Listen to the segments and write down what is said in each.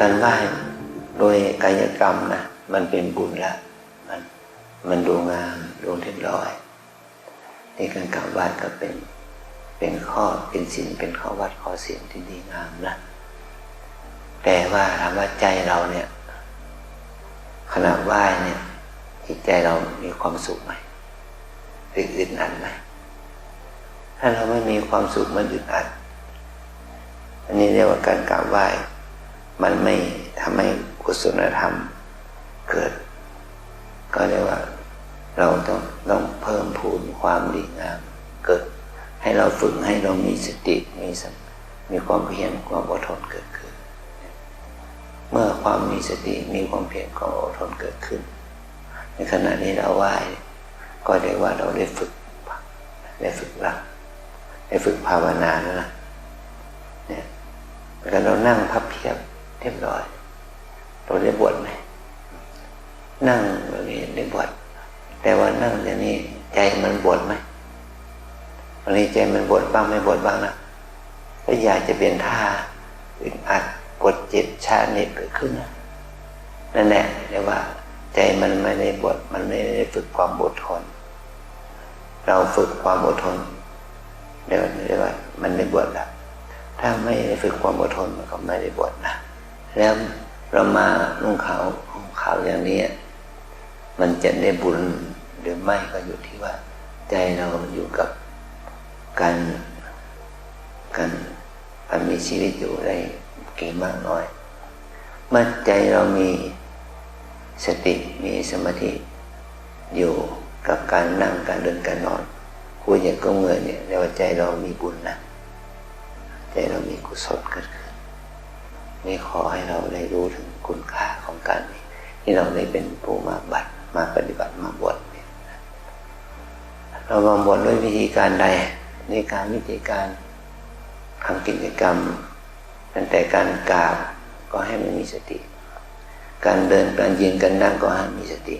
การไหว้โดยกายกรรมนะมันเป็นบุญละมันมันดูงามดูเรียบร้อยในการกราบไหว้ก็เป็นเป็นข้อเป็นศีลเป็นข้อวัดข้อศีลที่ดีงามนะแต่ว่าถามว่าใจเราเนี่ยขณะไหว้เนี่ยจิตใจเรามีความสุขไหมหรืออึดอัดไหมถ้าเราไม่มีความสุขมันอึดอัดอันนี้เรียกว่าการกราบไหว้ มันไม่ทำให้กุศลธรรมเกิด ก็เรียกว่า เราต้องต้องเพิ่มพูนความดีงามเกิด ให้เราฝึกให้เรามีสติมีสมีความเพียรความอดทนเกิดขึ้น เมื่อความมีสติมีความเพียรความอดทนเกิดขึ้น ในขณะนี้เราไหว้ก็เรียกว่าเราได้ฝึกได้ฝึกรักได้ฝึกภาวนาแล้วนะเนี่ยแล้วเรานั่งพับเพียบ เรียบร้อยเราได้บวชไหมนั่งแบบนี้ได้บวชแต่ว่านั่งอย่างนี้ใจมันบวชไหมวันนี้ใจมันบวชบ้างไม่บวชบ้างนะก็อยากจะเป็นท่าอึดอัดปวดเจ็บชาเน็ตเกิดขึ้นนะนั่นแหละเรียกว่า ใจมันไม่ได้บวชมันไม่ได้ฝึกความอดทน เราฝึกความอดทนเดี๋ยวเรียกว่ามันได้บวชแล้วถ้าไม่ได้ฝึกความอดทนมันก็ไม่ได้บวชนะ แล้วเรามานุ่งขาวห่มขาวอย่างนี้ มันจะได้บุญหรือไม่ก็อยู่ที่ว่า ใจเราอยู่กับการการการมีชีวิตอยู่ได้กี่มากน้อยเมื่อใจเรามีสติมีสมาธิอยู่กับการนั่งการเดินการนอนคุยอย่างก็เงินเนี่ยเรียกว่าใจเรามีบุญนะ ใจเรามีกุศลเกิดขึ้น นี่ขอให้เราได้รู้ถึงคุณค่าของการที่เราได้เป็นผู้มาบัตรมาปฏิบัติมาบวชเรามาบวชด้วยวิธีการใดในการวิธีการทำกิจกรรม ตั้งแต่การกราบก็ให้มันมีสติ การเดินการยืนการนั่งก็ให้มีสติ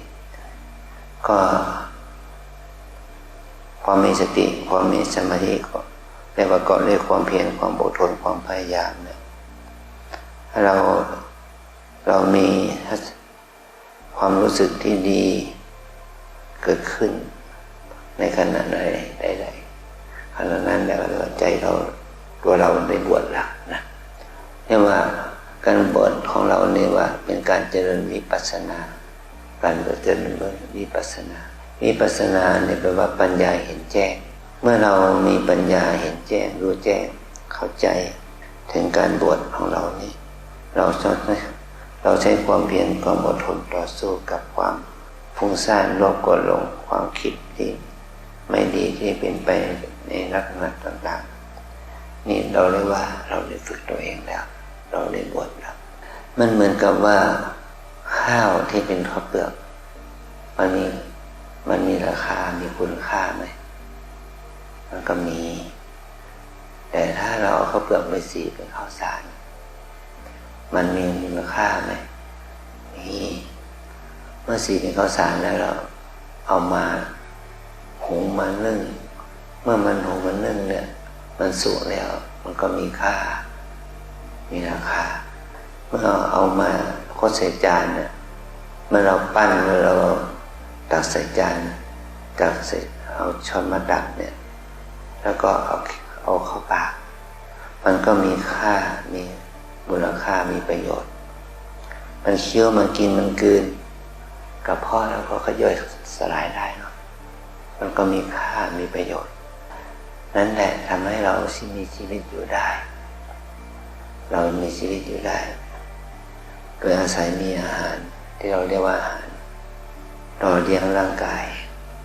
ก็ความมีสติ ความมีสมาธิก็เรียกว่าก็เรียกความเพียรความอดทนความพยายามเนี่ย เราเรามีความรู้สึกที่ดีเกิดขึ้น ในขณะใดใดขณะนั้นแล้วใจเราตัวเราได้บวชแล้วนะเรียกว่าการบวชของเราเนี่ยว่าเป็นการเจริญวิปัสสนา การเจริญวิปัสสนาวิปัสสนาเนี่ยแปลว่าปัญญาเห็นแจ้ง เมื่อเรามีปัญญาเห็นแจ้งรู้แจ้งเข้าใจถึงการบวชของเรานี่ เราใช้เราใช้ความเพียรความอดทนต่อสู้กับความฟุ้งซ่านโลภกดลงความคิดที่ไม่ดีที่เป็นไปในลักษณะต่างๆ นี่เราเรียกว่าเราได้ฝึกตัวเองแล้ว เราได้บวชแล้ว มันเหมือนกับว่าข้าวที่เป็นข้าวเปลือก มันมีมันมีราคา มีคุณค่าไหม มันก็มี แต่ถ้าเราเอาข้าวเปลือกไปสีเป็นข้าวสาร มันมีมูลค่าไหมมีเมื่อสีเป็นข้าวสารแล้วเราเอามาหุงมานึ่ง เมื่อมันหุงมันนึ่งเนี่ย มันสุกแล้ว มันก็มีค่า มีราคา เมื่อเอามาก็ใส่จานเนี่ยเมื่อเราปั้นเมื่อเราตักใส่จานตักใส่เอาช้อนมาดักเนี่ย แล้วก็เอาเอาเข้าปาก มันก็มีค่ามี มูลค่ามีประโยชน์ มันเคี้ยวมันกินมันกืนกับพ่อแล้วก็ขย่อยสลายได้เนาะมันก็มีค่ามีประโยชน์ นั่นแหละทำให้เราที่มีชีวิตอยู่ได้ เรามีชีวิตอยู่ได้ โดยอาศัยมีอาหารที่เราเรียกว่าอาหารต่อเลี้ยงร่างกาย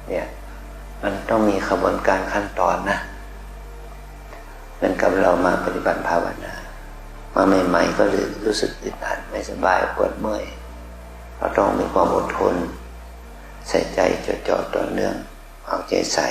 เนี่ยมันต้องมีขบวนการขั้นตอนนะเหมือนกับเรามาปฏิบัติภาวนา มาใหม่ ๆ ก็รู้รู้สึกอึดอัดไม่สบายปวดเมื่อยเราต้องมีความอดทน ใส่ใจจดจ่อต่อเนื่องเอาใจใส่